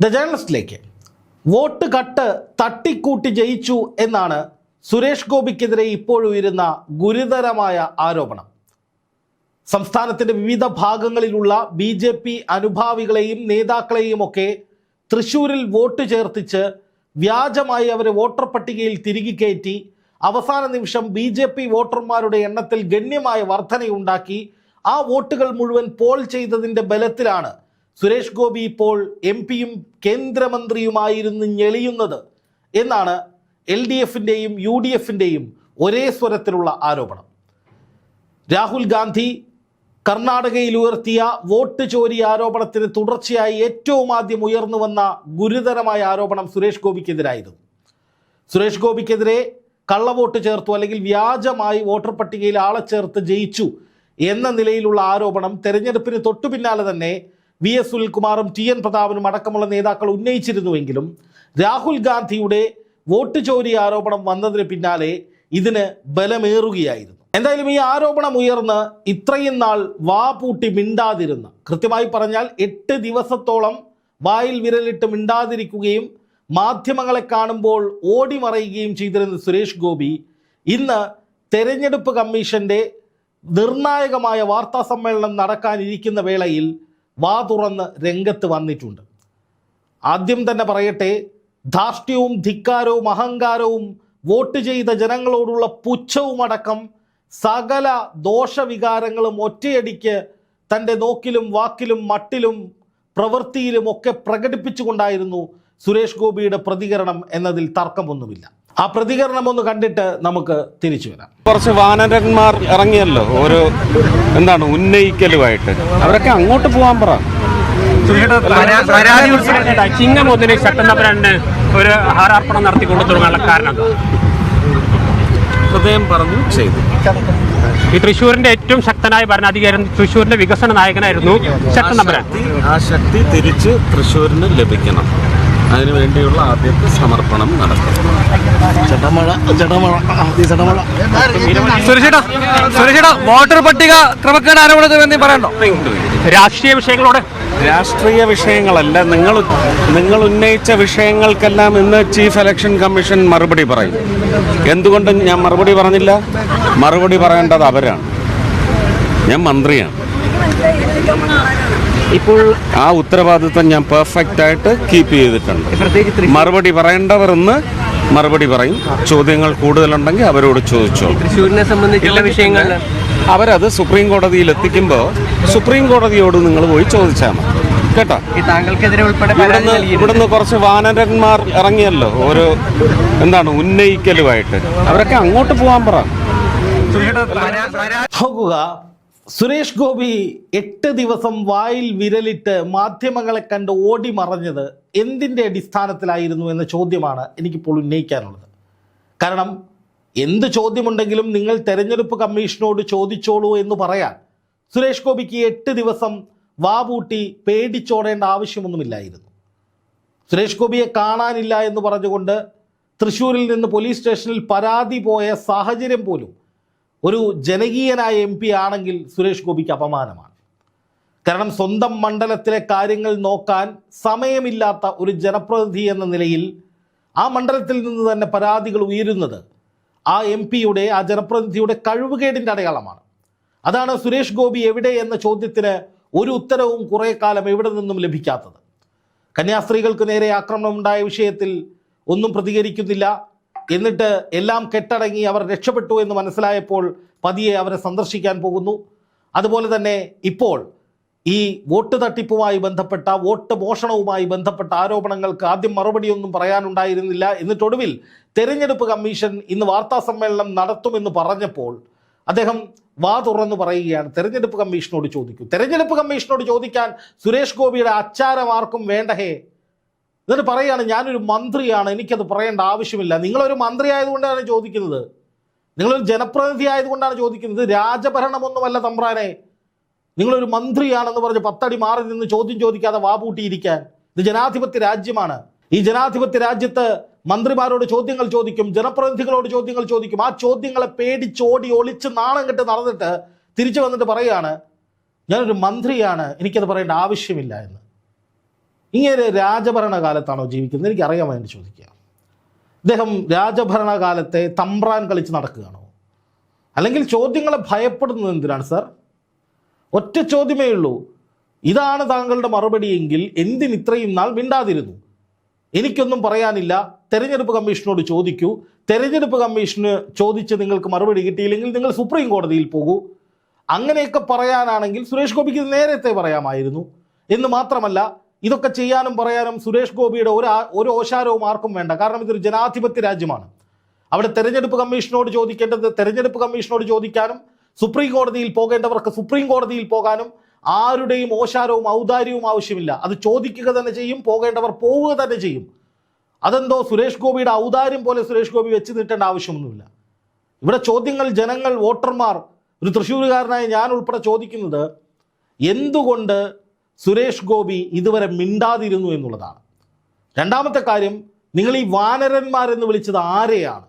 The ജേണലിസ്റ്റിലേക്ക്. Vote cut തട്ടിക്കൂട്ടി ജയിച്ചു എന്നാണ് സുരേഷ് ഗോപിക്കെതിരെ ഇപ്പോഴുയരുന്ന ഗുരുതരമായ ആരോപണം. സംസ്ഥാനത്തിന്റെ വിവിധ ഭാഗങ്ങളിലുള്ള ബി ജെ പി അനുഭാവികളെയും നേതാക്കളെയും ഒക്കെ തൃശൂരിൽ വോട്ട് ചേർത്തിച്ച് വ്യാജമായി അവരെ വോട്ടർ പട്ടികയിൽ തിരികെ കയറ്റി അവസാന നിമിഷം ബി ജെ പി വോട്ടർമാരുടെ എണ്ണത്തിൽ ഗണ്യമായ വർധനയുണ്ടാക്കി ആ വോട്ടുകൾ മുഴുവൻ പോൾ ചെയ്തതിന്റെ ബലത്തിലാണ് സുരേഷ് ഗോപി ഇപ്പോൾ എം പിയും കേന്ദ്രമന്ത്രിയുമായിരുന്നു ഞെളിയുന്നത് എന്നാണ് എൽ ഡി എഫിന്റെയും യു ഡി എഫിന്റെയും ഒരേ സ്വരത്തിലുള്ള ആരോപണം. രാഹുൽ ഗാന്ധി കർണാടകയിൽ ഉയർത്തിയ വോട്ട് ചോരി ആരോപണത്തിന് തുടർച്ചയായി ഏറ്റവും ആദ്യം ഉയർന്നു വന്ന ഗുരുതരമായ ആരോപണം സുരേഷ് ഗോപിക്കെതിരായിരുന്നു. സുരേഷ് ഗോപിക്കെതിരെ കള്ളവോട്ട് ചേർത്തു അല്ലെങ്കിൽ വ്യാജമായി വോട്ടർ പട്ടികയിൽ ആളെ ചേർത്ത് ജയിച്ചു എന്ന നിലയിലുള്ള ആരോപണം തെരഞ്ഞെടുപ്പിന് തൊട്ടു പിന്നാലെ തന്നെ വി എസ് സുനിൽകുമാറും ടി എൻ പ്രതാപനും അടക്കമുള്ള നേതാക്കൾ ഉന്നയിച്ചിരുന്നുവെങ്കിലും രാഹുൽ ഗാന്ധിയുടെ വോട്ട് ചോരി ആരോപണം വന്നതിന് പിന്നാലെ ഇതിന് ബലമേറുകയായിരുന്നു. എന്തായാലും ഈ ആരോപണം ഉയർന്ന് ഇത്രയും നാൾ വാ പൂട്ടി മിണ്ടാതിരുന്ന കൃത്യമായി പറഞ്ഞാൽ എട്ട് ദിവസത്തോളം വായിൽ വിരലിട്ട് മിണ്ടാതിരിക്കുകയും മാധ്യമങ്ങളെ കാണുമ്പോൾ ഓടി മറയുകയും ചെയ്തിരുന്ന സുരേഷ് ഗോപി ഇന്ന് തെരഞ്ഞെടുപ്പ് കമ്മീഷന്റെ നിർണായകമായ വാർത്താ സമ്മേളനം നടക്കാനിരിക്കുന്ന വേളയിൽ വാ തുറന്ന് രംഗത്ത് വന്നിട്ടുണ്ട്. ആദ്യം തന്നെ പറയട്ടെ ധാർഷ്ട്യവും ധിക്കാരവും അഹങ്കാരവും വോട്ട് ചെയ്ത ജനങ്ങളോടുള്ള പുച്ഛവുമടക്കം സകല ദോഷവികാരങ്ങളും ഒറ്റയടിക്ക് തന്റെ നോക്കിലും വാക്കിലും മട്ടിലും പ്രവൃത്തിയിലും ഒക്കെ പ്രകടിപ്പിച്ചുകൊണ്ടായിരുന്നു സുരേഷ് ഗോപിയുടെ പ്രതികരണം എന്നതിൽ തർക്കമൊന്നുമില്ല. ആ പ്രതികരണം ഒന്ന് കണ്ടിട്ട് നമുക്ക് തിരിച്ചു വരാം. കുറച്ച് വാനരന്മാർ ഇറങ്ങിയല്ലോ ഒരു എന്താണ് ഉന്നയിക്കലുമായിട്ട്. അവരൊക്കെ അങ്ങോട്ട് പോകാൻ പറ. ചിങ്ങം ഒന്നിന് ഒരു ഹാരാർപ്പണം നടത്തിക്കൊണ്ട് തുടങ്ങാനുള്ള കാരണം. ഹൃദയം പറഞ്ഞു ചെയ്തു. ഈ തൃശ്ശൂരിന്റെ ഏറ്റവും ശക്തനായ ഭരണാധികാരി തൃശ്ശൂരിന്റെ വികസന നായകനായിരുന്നു ആ ശക്തി തിരിച്ച് തൃശ്ശൂരിന് ലഭിക്കണം. അതിനു വേണ്ടിയുള്ള ആദ്യത്തെ സമർപ്പണം നടത്തും വോട്ടർ പട്ടിക ക്രമക്കേട് ആരോപണത്തിൽ പറയണ്ടോ? രാഷ്ട്രീയ വിഷയങ്ങളോട്? രാഷ്ട്രീയ വിഷയങ്ങളല്ല നിങ്ങൾ നിങ്ങൾ ഉന്നയിച്ച വിഷയങ്ങൾക്കെല്ലാം ഇന്ന് ചീഫ് ഇലക്ഷൻ കമ്മീഷൻ മറുപടി പറയും. എന്തുകൊണ്ട് ഞാൻ മറുപടി പറഞ്ഞില്ല? മറുപടി പറയേണ്ടത് അവരാണ്. ഞാൻ മന്ത്രിയാണ്. ഇപ്പോൾ ആ ഉത്തരവാദിത്വം ഞാൻ പെർഫെക്റ്റ് ആയിട്ട് കീപ്പ് ചെയ്തിട്ടുണ്ട്. മറുപടി പറയേണ്ടവർ ഇന്ന് മറുപടി പറയും. ചോദ്യങ്ങൾ കൂടുതലുണ്ടെങ്കിൽ അവരോട് ചോദിച്ചോളൂ. തൃശ്ശൂരിനെ സംബന്ധിച്ചുള്ള വിഷയങ്ങൾ അവരത് സുപ്രീം കോടതിയിൽ എത്തിക്കുമ്പോൾ സുപ്രീം കോടതിയോട് നിങ്ങൾ പോയി ചോദിച്ചാൽ മതി. കേട്ടോ? ഈ താങ്കൾക്കെതിരെ ഉൾപ്പെടെ ഇവിടുന്ന് ഇവിടുന്ന് കുറച്ച് വാനരന്മാർ ഇറങ്ങിയല്ലോ. ഒരു എന്താണ് ഉന്നയിക്കലുമായിട്ട്. അവരൊക്കെ അങ്ങോട്ട് പോകാൻ പറ. സുരേഷ് ഗോപി എട്ട് ദിവസം വായിൽ വിരലിട്ട് മാധ്യമങ്ങളെ കണ്ട് ഓടി മറഞ്ഞത് എന്തിന്റെ അടിസ്ഥാനത്തിലായിരുന്നു എന്ന ചോദ്യമാണ് എനിക്കിപ്പോൾ ഉന്നയിക്കാനുള്ളത്. കാരണം എന്ത് ചോദ്യമുണ്ടെങ്കിലും നിങ്ങൾ തെരഞ്ഞെടുപ്പ് കമ്മീഷനോട് ചോദിച്ചോളൂ എന്ന് പറയാൻ സുരേഷ് ഗോപിക്ക് എട്ട് ദിവസം വാപൂട്ടി പേടിച്ചോടേണ്ട ആവശ്യമൊന്നുമില്ലായിരുന്നു. സുരേഷ് ഗോപിയെ കാണാനില്ല എന്ന് പറഞ്ഞുകൊണ്ട് തൃശ്ശൂരിൽ നിന്ന് പോലീസ് സ്റ്റേഷനിൽ പരാതി പോയ സാഹചര്യം പോലും ഒരു ജനകീയനായ എം പി ആണെങ്കിൽ സുരേഷ് ഗോപിക്ക് അപമാനമാണ്. കാരണം സ്വന്തം മണ്ഡലത്തിലെ കാര്യങ്ങൾ നോക്കാൻ സമയമില്ലാത്ത ഒരു ജനപ്രതിനിധി എന്ന നിലയിൽ ആ മണ്ഡലത്തിൽ നിന്ന് തന്നെ പരാതികൾ ഉയരുന്നത് ആ എം പിയുടെ ആ ജനപ്രതിനിധിയുടെ കഴിവുകേടിന്റെ അടയാളമാണ്. അതാണ് സുരേഷ് ഗോപി എവിടെ എന്ന ചോദ്യത്തിന് ഒരു ഉത്തരവും കുറേ കാലം എവിടെ നിന്നും ലഭിക്കാത്തത്. കന്യാസ്ത്രീകൾക്ക് നേരെ ആക്രമണം ഉണ്ടായ വിഷയത്തിൽ ഒന്നും പ്രതികരിക്കുന്നില്ല. എന്നിട്ട് എല്ലാം കെട്ടടങ്ങി അവർ രക്ഷപ്പെട്ടു എന്ന് മനസ്സിലായപ്പോൾ പതിയെ അവരെ സന്ദർശിക്കാൻ പോകുന്നു. അതുപോലെ തന്നെ ഇപ്പോൾ ഈ വോട്ട് തട്ടിപ്പുമായി ബന്ധപ്പെട്ട വോട്ട് മോഷണവുമായി ബന്ധപ്പെട്ട ആരോപണങ്ങൾക്ക് ആദ്യം മറുപടിയൊന്നും പറയാനുണ്ടായിരുന്നില്ല. എന്നിട്ടൊടുവിൽ തെരഞ്ഞെടുപ്പ് കമ്മീഷൻ ഇന്ന് വാർത്താ സമ്മേളനം നടത്തുമെന്ന് പറഞ്ഞപ്പോൾ അദ്ദേഹം വാ തുറന്നു പറയുകയാണ്. തെരഞ്ഞെടുപ്പ് കമ്മീഷനോട് ചോദിക്കൂ. തെരഞ്ഞെടുപ്പ് കമ്മീഷനോട് ചോദിക്കാൻ സുരേഷ് ഗോപിയുടെ അച്ചാരം ആർക്കും വേണ്ട ഹേ എന്നിട്ട് പറയുകയാണ് ഞാനൊരു മന്ത്രിയാണ് എനിക്കത് പറയേണ്ട ആവശ്യമില്ല. നിങ്ങളൊരു മന്ത്രി ആയതുകൊണ്ടാണ് ചോദിക്കുന്നത്. നിങ്ങളൊരു ജനപ്രതിനിധി ആയതുകൊണ്ടാണ് ചോദിക്കുന്നത്. രാജഭരണമൊന്നുമല്ല തമ്പ്രാനെ. നിങ്ങളൊരു മന്ത്രിയാണെന്ന് പറഞ്ഞ് പത്തടി മാറി നിന്ന് ചോദ്യം ചോദിക്കാതെ വാപൂട്ടിയിരിക്കാൻ ഇത് ജനാധിപത്യ രാജ്യമാണ്. ഈ ജനാധിപത്യ രാജ്യത്ത് മന്ത്രിമാരോട് ചോദ്യങ്ങൾ ചോദിക്കും ജനപ്രതിനിധികളോട് ചോദ്യങ്ങൾ ചോദിക്കും. ആ ചോദ്യങ്ങളെ പേടിച്ചോടി ഒളിച്ച് നാണം കെട്ട് നടന്നിട്ട് തിരിച്ചു വന്നിട്ട് പറയുകയാണ് ഞാനൊരു മന്ത്രിയാണ് എനിക്കത് പറയേണ്ട ആവശ്യമില്ല എന്ന്. ഇങ്ങനെ രാജഭരണകാലത്താണോ ജീവിക്കുന്നത്? എനിക്ക് എന്ന് ചോദിക്കുക. രാജഭരണ രാജഭരണകാലത്തെ തമ്പ്രാൻ കളിച്ച് നടക്കുകയാണോ? അല്ലെങ്കിൽ ചോദ്യങ്ങളെ ഭയപ്പെടുന്നത് എന്തിനാണ് സർ? ഒറ്റ ചോദ്യമേ ഉള്ളൂ. ഇതാണ് താങ്കളുടെ മറുപടിയെങ്കിൽ എന്തിന് ഇത്രയും നാൾ മിണ്ടാതിരുന്നു? എനിക്കൊന്നും പറയാനില്ല. തെരഞ്ഞെടുപ്പ് കമ്മീഷനോട് ചോദിക്കൂ. തെരഞ്ഞെടുപ്പ് കമ്മീഷന് ചോദിച്ച് നിങ്ങൾക്ക് മറുപടി കിട്ടിയില്ലെങ്കിൽ നിങ്ങൾ സുപ്രീം കോടതിയിൽ പോകൂ. അങ്ങനെയൊക്കെ പറയാനാണെങ്കിൽ സുരേഷ് ഗോപിക്ക് നേരത്തെ പറയാമായിരുന്നു. എന്ന് മാത്രമല്ല ഇതൊക്കെ ചെയ്യാനും പറയാനും സുരേഷ് ഗോപിയുടെ ഒരു ഒരു ഓശാരവും ആർക്കും വേണ്ട. കാരണം ഇതൊരു ജനാധിപത്യ രാജ്യമാണ്. അവിടെ തെരഞ്ഞെടുപ്പ് കമ്മീഷനോട് ചോദിക്കേണ്ടത് തെരഞ്ഞെടുപ്പ് കമ്മീഷനോട് ചോദിക്കാനും സുപ്രീം കോടതിയിൽ പോകേണ്ടവർക്ക് സുപ്രീം കോടതിയിൽ പോകാനും ആരുടെയും ഓശാരവും ഔദാര്യവും ആവശ്യമില്ല. അത് ചോദിക്കുക തന്നെ ചെയ്യും പോകേണ്ടവർ പോവുക തന്നെ ചെയ്യും. അതെന്തോ സുരേഷ് ഗോപിയുടെ ഔദാര്യം പോലെ സുരേഷ് ഗോപി വെച്ച് നീട്ടേണ്ട ആവശ്യമൊന്നുമില്ല. ഇവിടെ ചോദ്യങ്ങൾ ജനങ്ങൾ വോട്ടർമാർ ഒരു തൃശ്ശൂരുകാരനായ ഞാൻ ഉൾപ്പെടെ ചോദിക്കുന്നത് എന്തുകൊണ്ട് സുരേഷ് ഗോപി ഇതുവരെ മിണ്ടാതിരുന്നു എന്നുള്ളതാണ്. രണ്ടാമത്തെ കാര്യം നിങ്ങൾ ഈ വാനരന്മാരെന്ന് വിളിച്ചത് ആരെയാണ്?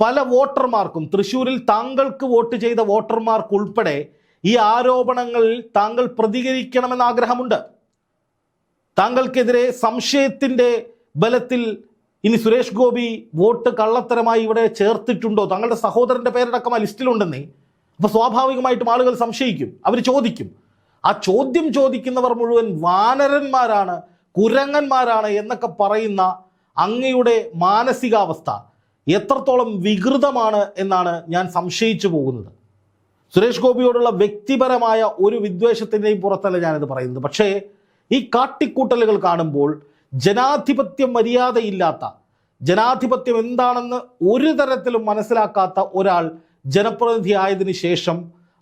പല വോട്ടർമാർക്കും തൃശ്ശൂരിൽ താങ്കൾക്ക് വോട്ട് ചെയ്ത വോട്ടർമാർക്കുൾപ്പെടെ ഈ ആരോപണങ്ങളിൽ താങ്കൾ പ്രതികരിക്കണമെന്ന് ആഗ്രഹമുണ്ട്. താങ്കൾക്കെതിരെ സംശയത്തിന്റെ ബലത്തിൽ ഇനി സുരേഷ് ഗോപി വോട്ട് കള്ളത്തരമായി ഇവിടെ ചേർത്തിട്ടുണ്ടോ? താങ്കളുടെ സഹോദരന്റെ പേരടക്കം ആ ലിസ്റ്റിലുണ്ടെന്നേ. അപ്പോൾ സ്വാഭാവികമായിട്ടും ആളുകൾ സംശയിക്കും അവർ ചോദിക്കും. ആ ചോദ്യം ചോദിക്കുന്നവർ മുഴുവൻ വാനരന്മാരാണ് കുരങ്ങന്മാരാണ് എന്നൊക്കെ പറയുന്ന അങ്ങയുടെ മാനസികാവസ്ഥ എത്രത്തോളം വികൃതമാണ് എന്നാണ് ഞാൻ സംശയിച്ചു പോകുന്നത്. സുരേഷ് ഗോപിയോടുള്ള വ്യക്തിപരമായ ഒരു വിദ്വേഷത്തിന്റെയും പുറത്തല്ല ഞാനിത് പറയുന്നത്. പക്ഷേ ഈ കാട്ടിക്കൂട്ടലുകൾ കാണുമ്പോൾ ജനാധിപത്യം മര്യാദയില്ലാത്ത ജനാധിപത്യം എന്താണെന്ന് ഒരു തരത്തിലും മനസ്സിലാക്കാത്ത ഒരാൾ ജനപ്രതിനിധി ആയതിനു ശേഷം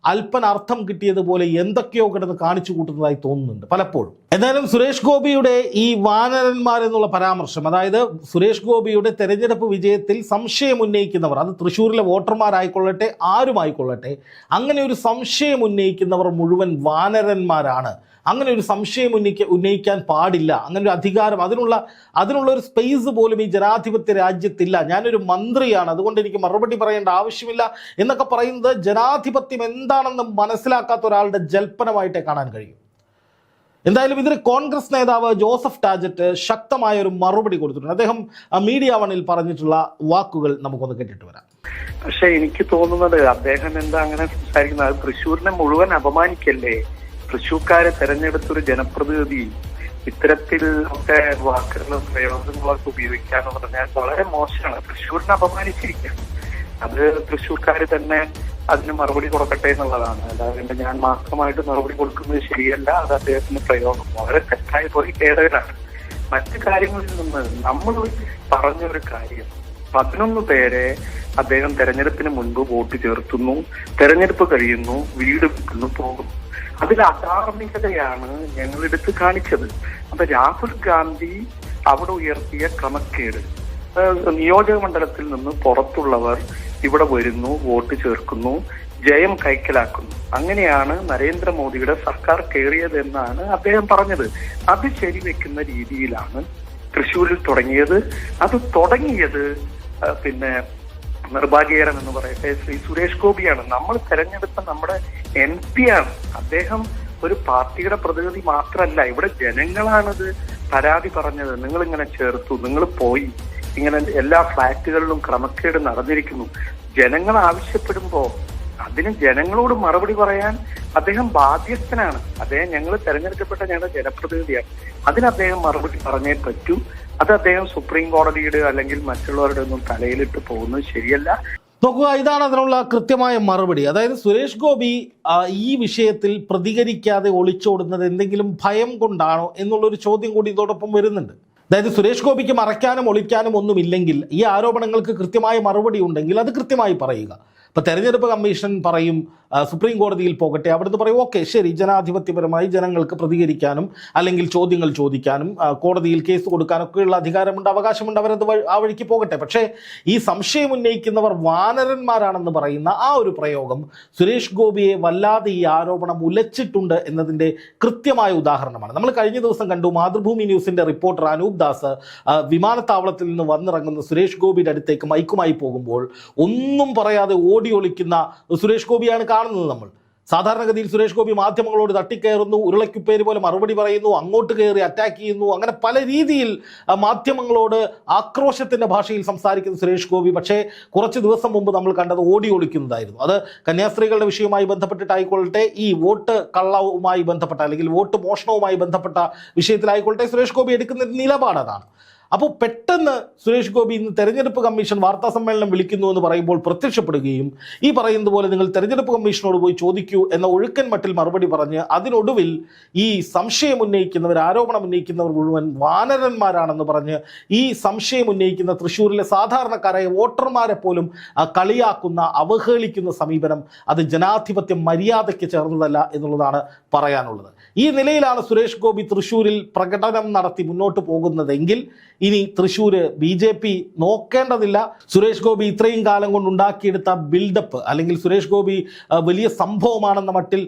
അല്പന അർത്ഥം കിട്ടിയതുപോലെ എന്തൊക്കെയോ കിടന്ന് കാണിച്ചു കൂട്ടുന്നതായി തോന്നുന്നുണ്ട് പലപ്പോഴും. എന്നാലും സുരേഷ് ഗോപിയുടെ ഈ വാനരന്മാർ എന്നുള്ള പരാമർശം അതായത് സുരേഷ് ഗോപിയുടെ തെരഞ്ഞെടുപ്പ് വിജയത്തിൽ സംശയം ഉന്നയിക്കുന്നവർ അത് തൃശ്ശൂരിലെ വോട്ടർമാരായിക്കൊള്ളട്ടെ ആരുമായിക്കൊള്ളട്ടെ അങ്ങനെ ഒരു സംശയം ഉന്നയിക്കുന്നവർ മുഴുവൻ വാനരന്മാരാണ്. അങ്ങനെ ഒരു സംശയം ഉന്നയിക്ക ഉന്നയിക്കാൻ പാടില്ല. അങ്ങനെ ഒരു അധികാരം അതിനുള്ള അതിനുള്ള ഒരു സ്പേസ് പോലും ഈ ജനാധിപത്യ രാജ്യത്തില്ല. ഞാനൊരു മന്ത്രിയാണ് അതുകൊണ്ട് എനിക്ക് മറുപടി പറയേണ്ട ആവശ്യമില്ല എന്നൊക്കെ പറയുന്നത് ജനാധിപത്യം എന്താണെന്ന് മനസ്സിലാക്കാത്ത ഒരാളുടെ ജൽപ്പനമായിട്ടേ കാണാൻ കഴിയും. എന്തായാലും ഇതിന് കോൺഗ്രസ് നേതാവ് ജോസഫ് ടാജറ്റ് ശക്തമായ ഒരു മറുപടി കൊടുത്തിട്ടുണ്ട്. അദ്ദേഹം മീഡിയ വണിൽ പറഞ്ഞിട്ടുള്ള വാക്കുകൾ നമുക്കൊന്ന് കേട്ടിട്ട് വരാം. പക്ഷെ എനിക്ക് തോന്നുന്നത് അദ്ദേഹം എന്താ അങ്ങനെ സംസാരിക്കുന്നത്? തൃശ്ശൂരിനെ മുഴുവൻ അപമാനിക്കല്ലേ? തൃശ്ശൂർക്കാരെ തെരഞ്ഞെടുത്തൊരു ജനപ്രതിനിധി ഇത്തരത്തിൽ ഒക്കെ വാക്കുകളും പ്രയോഗങ്ങളൊക്കെ ഉപയോഗിക്കാന്ന് പറഞ്ഞാൽ വളരെ മോശമാണ്. തൃശ്ശൂരിനെ അപമാനിച്ചിരിക്കുക അത് തൃശ്ശൂർക്കാർ തന്നെ അതിന് മറുപടി കൊടുക്കട്ടെ എന്നുള്ളതാണ്. അല്ലാതെ ഞാൻ മാത്രമായിട്ട് മറുപടി കൊടുക്കുന്നത് ശരിയല്ല. അത് അദ്ദേഹത്തിന് പ്രയോഗം. വളരെ തെറ്റായി പോയി കേടകരാണ് മറ്റു കാര്യങ്ങളിൽ നിന്ന് നമ്മൾ പറഞ്ഞ ഒരു കാര്യം പതിനൊന്ന് പേരെ അദ്ദേഹം തെരഞ്ഞെടുപ്പിന് മുൻപ് വോട്ട് ചേർത്തുന്നു തെരഞ്ഞെടുപ്പ് കഴിയുന്നു വീട് വിൽക്കുന്നു പോകുന്നു. അതിൽ അധാർമികതയാണ് ഞങ്ങൾ എടുത്ത് കാണിച്ചത്. അപ്പൊ രാഹുൽ ഗാന്ധി അവിടെ ഉയർത്തിയ ക്രമക്കേട്. നിയോജക മണ്ഡലത്തിൽ നിന്ന് പുറത്തുള്ളവർ ഇവിടെ വരുന്നു വോട്ട് ചേർക്കുന്നു ജയം കൈക്കലാക്കുന്നു. അങ്ങനെയാണ് നരേന്ദ്രമോദിയുടെ സർക്കാർ കയറിയത് എന്നാണ് അദ്ദേഹം പറഞ്ഞത്. അത് ശരിവെക്കുന്ന രീതിയിലാണ് തൃശ്ശൂരിൽ തുടങ്ങിയത്. അത് തുടങ്ങിയത് പിന്നെ നിർഭാഗ്യകരം എന്ന് പറയട്ടെ ശ്രീ സുരേഷ് ഗോപിയാണ്. നമ്മൾ തെരഞ്ഞെടുത്ത നമ്മുടെ എം പി ആണ്. അദ്ദേഹം ഒരു പാർട്ടിയുടെ പ്രതിനിധി മാത്രമല്ല. ഇവിടെ ജനങ്ങളാണിത് പരാതി പറഞ്ഞത്. നിങ്ങൾ ഇങ്ങനെ ചേർത്തു നിങ്ങൾ പോയി. ഇങ്ങനെ എല്ലാ ഫ്ലാറ്റുകളിലും ക്രമക്കേട് നടന്നിരിക്കുന്നു. ജനങ്ങൾ ആവശ്യപ്പെടുമ്പോ അതിന് ജനങ്ങളോട് മറുപടി പറയാൻ അദ്ദേഹം ബാധ്യസ്ഥനാണ്. അദ്ദേഹം ഞങ്ങൾ തെരഞ്ഞെടുക്കപ്പെട്ട ഞങ്ങളുടെ ജനപ്രതിനിധിയാണ്. അതിന് അദ്ദേഹം മറുപടി പറഞ്ഞേ പറ്റൂ. അത് അദ്ദേഹം സുപ്രീം കോടതിയുടെ അല്ലെങ്കിൽ മറ്റുള്ളവരുടെ ഒന്നും തലയിലിട്ട് പോകുന്നത് ശരിയല്ല. നോക്കുക ഇതാണ് അതിനുള്ള കൃത്യമായ മറുപടി. അതായത് സുരേഷ് ഗോപി ഈ വിഷയത്തിൽ പ്രതികരിക്കാതെ ഒളിച്ചോടുന്നത് എന്തെങ്കിലും ഭയം കൊണ്ടാണോ എന്നുള്ളൊരു ചോദ്യം കൂടി ഇതോടൊപ്പം വരുന്നുണ്ട്. അതായത് സുരേഷ് ഗോപിക്ക് മറയ്ക്കാനും ഒളിക്കാനും ഒന്നുമില്ലെങ്കിൽ ഈ ആരോപണങ്ങൾക്ക് കൃത്യമായ മറുപടി ഉണ്ടെങ്കിൽ അത് കൃത്യമായി പറയുക. ഇപ്പോൾ തെരഞ്ഞെടുപ്പ് കമ്മീഷൻ പറയും സുപ്രീം കോടതിയിൽ പോകട്ടെ. അവിടുന്ന് പറയും ഓക്കെ ശരി ജനാധിപത്യപരമായി ജനങ്ങൾക്ക് പ്രതികരിക്കാനും അല്ലെങ്കിൽ ചോദ്യങ്ങൾ ചോദിക്കാനും കോടതിയിൽ കേസ് കൊടുക്കാനൊക്കെയുള്ള അധികാരമുണ്ട് അവകാശമുണ്ട് അവരത് ആ വഴിക്ക് പോകട്ടെ. പക്ഷേ ഈ സംശയം ഉന്നയിക്കുന്നവർ വാനരന്മാരാണെന്ന് പറയുന്ന ആ ഒരു പ്രയോഗം സുരേഷ് ഗോപിയെ വല്ലാതെ ഈ ആരോപണം ഉലച്ചിട്ടുണ്ട് എന്നതിന്റെ കൃത്യമായ ഉദാഹരണമാണ്. നമ്മൾ കഴിഞ്ഞ ദിവസം കണ്ടു മാതൃഭൂമി ന്യൂസിന്റെ റിപ്പോർട്ടർ അനൂപ് ദാസ് വിമാനത്താവളത്തിൽ നിന്ന് വന്നിറങ്ങുന്ന സുരേഷ് ഗോപിയുടെ അടുത്തേക്ക് മൈക്കുമായി പോകുമ്പോൾ ഒന്നും പറയാതെ ഓടി ഒളിക്കുന്ന സുരേഷ് ഗോപിയാണ് കാണുന്നത്. നമ്മൾ. സാധാരണഗതിയിൽ സുരേഷ് ഗോപി മാധ്യമങ്ങളോട് തട്ടിക്കയറുന്നു ഉരുളയ്ക്കുപ്പേര് പോലെ മറുപടി പറയുന്നു അങ്ങോട്ട് കയറി അറ്റാക്ക് ചെയ്യുന്നു അങ്ങനെ പല രീതിയിൽ മാധ്യമങ്ങളോട് ആക്രോശത്തിന്റെ ഭാഷയിൽ സംസാരിക്കുന്ന സുരേഷ് ഗോപി. പക്ഷേ കുറച്ച് ദിവസം മുമ്പ് നമ്മൾ കണ്ടത് ഓടി ഒളിക്കുന്നതായിരുന്നു. അത് കന്യാസ്ത്രീകളുടെ വിഷയവുമായി ബന്ധപ്പെട്ടിട്ടായിക്കൊള്ളട്ടെ ഈ വോട്ട് കള്ളവുമായി ബന്ധപ്പെട്ട അല്ലെങ്കിൽ വോട്ട് മോഷണവുമായി ബന്ധപ്പെട്ട വിഷയത്തിലായിക്കൊള്ളട്ടെ സുരേഷ് ഗോപി എടുക്കുന്ന നിലപാട് അതാണ്. അപ്പോൾ പെട്ടെന്ന് സുരേഷ് ഗോപി ഇന്ന് തെരഞ്ഞെടുപ്പ് കമ്മീഷൻ വാർത്താ സമ്മേളനം വിളിക്കുന്നു എന്ന് പറയുമ്പോൾ പ്രത്യക്ഷപ്പെടുകയും ഈ പറയുന്ന പോലെ നിങ്ങൾ തെരഞ്ഞെടുപ്പ് കമ്മീഷനോട് പോയി ചോദിക്കൂ എന്ന ഒഴുക്കൻ മട്ടിൽ മറുപടി പറഞ്ഞ് അതിനൊടുവിൽ ഈ സംശയം ഉന്നയിക്കുന്നവർ ആരോപണം ഉന്നയിക്കുന്നവർ മുഴുവൻ വാനരന്മാരാണെന്ന് പറഞ്ഞ് ഈ സംശയം ഉന്നയിക്കുന്ന തൃശ്ശൂരിലെ സാധാരണക്കാരായ വോട്ടർമാരെ പോലും കളിയാക്കുന്ന അവഹേളിക്കുന്ന സമീപനം അത് ജനാധിപത്യ മര്യാദയ്ക്ക് ചേർന്നതല്ല എന്നുള്ളതാണ് പറയാനുള്ളത്. ഈ നിലയിലാണ് സുരേഷ് ഗോപി തൃശ്ശൂരിൽ പ്രകടനം നടത്തി മുന്നോട്ട് പോകുന്നതെങ്കിൽ ഇനി തൃശ്ശൂർ ബി ജെ പി നോക്കേണ്ടതില്ല. സുരേഷ് ഗോപി ഇത്രയും കാലം കൊണ്ട് ഉണ്ടാക്കിയെടുത്ത ബിൽഡപ്പ് അല്ലെങ്കിൽ സുരേഷ് ഗോപി വലിയ സംഭവമാണെന്ന മട്ടിൽ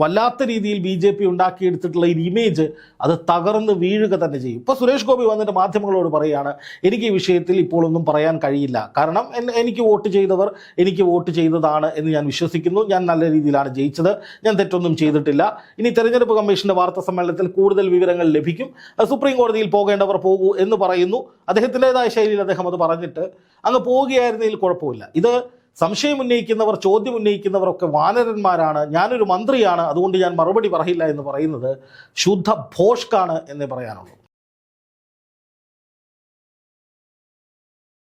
വല്ലാത്ത രീതിയിൽ ബി ജെ പി ഉണ്ടാക്കിയെടുത്തിട്ടുള്ള ഒരു ഇമേജ് അത് തകർന്ന് വീഴുക തന്നെ ചെയ്യും. ഇപ്പോൾ സുരേഷ് ഗോപി വന്നിട്ട് മാധ്യമങ്ങളോട് പറയുകയാണ് എനിക്ക് ഈ വിഷയത്തിൽ ഇപ്പോൾ ഒന്നും പറയാൻ കഴിയില്ല. കാരണം എനിക്ക് വോട്ട് ചെയ്തവർ എനിക്ക് വോട്ട് ചെയ്തതാണ് എന്ന് ഞാൻ വിശ്വസിക്കുന്നു. ഞാൻ നല്ല രീതിയിലാണ് ജയിച്ചത്. ഞാൻ തെറ്റൊന്നും ചെയ്തിട്ടില്ല. ഇനി തെരഞ്ഞെടുപ്പ് കമ്മീഷന്റെ വാർത്താ സമ്മേളനത്തിൽ കൂടുതൽ വിവരങ്ങൾ ലഭിക്കും. സുപ്രീം കോടതിയിൽ പോകേണ്ടവർ പോകൂ എന്ന് പറയുന്നു. അദ്ദേഹത്തിന്റെതായ ശൈലിയിൽ അദ്ദേഹം അത് പറഞ്ഞിട്ട് അങ്ങ് പോവുകയായിരുന്നെങ്കിൽ കുഴപ്പമില്ല. ഇത് സംശയം ഉന്നയിക്കുന്നവർ ചോദ്യം ഉന്നയിക്കുന്നവരൊക്കെ വാനരന്മാരാണ്. ഞാനൊരു മന്ത്രിയാണ്. അതുകൊണ്ട് ഞാൻ മറുപടി പറയില്ല എന്ന് പറയുന്നത് ശുദ്ധ ഭോഷ്കാണ് എന്നേ പറയാനുള്ളൂ.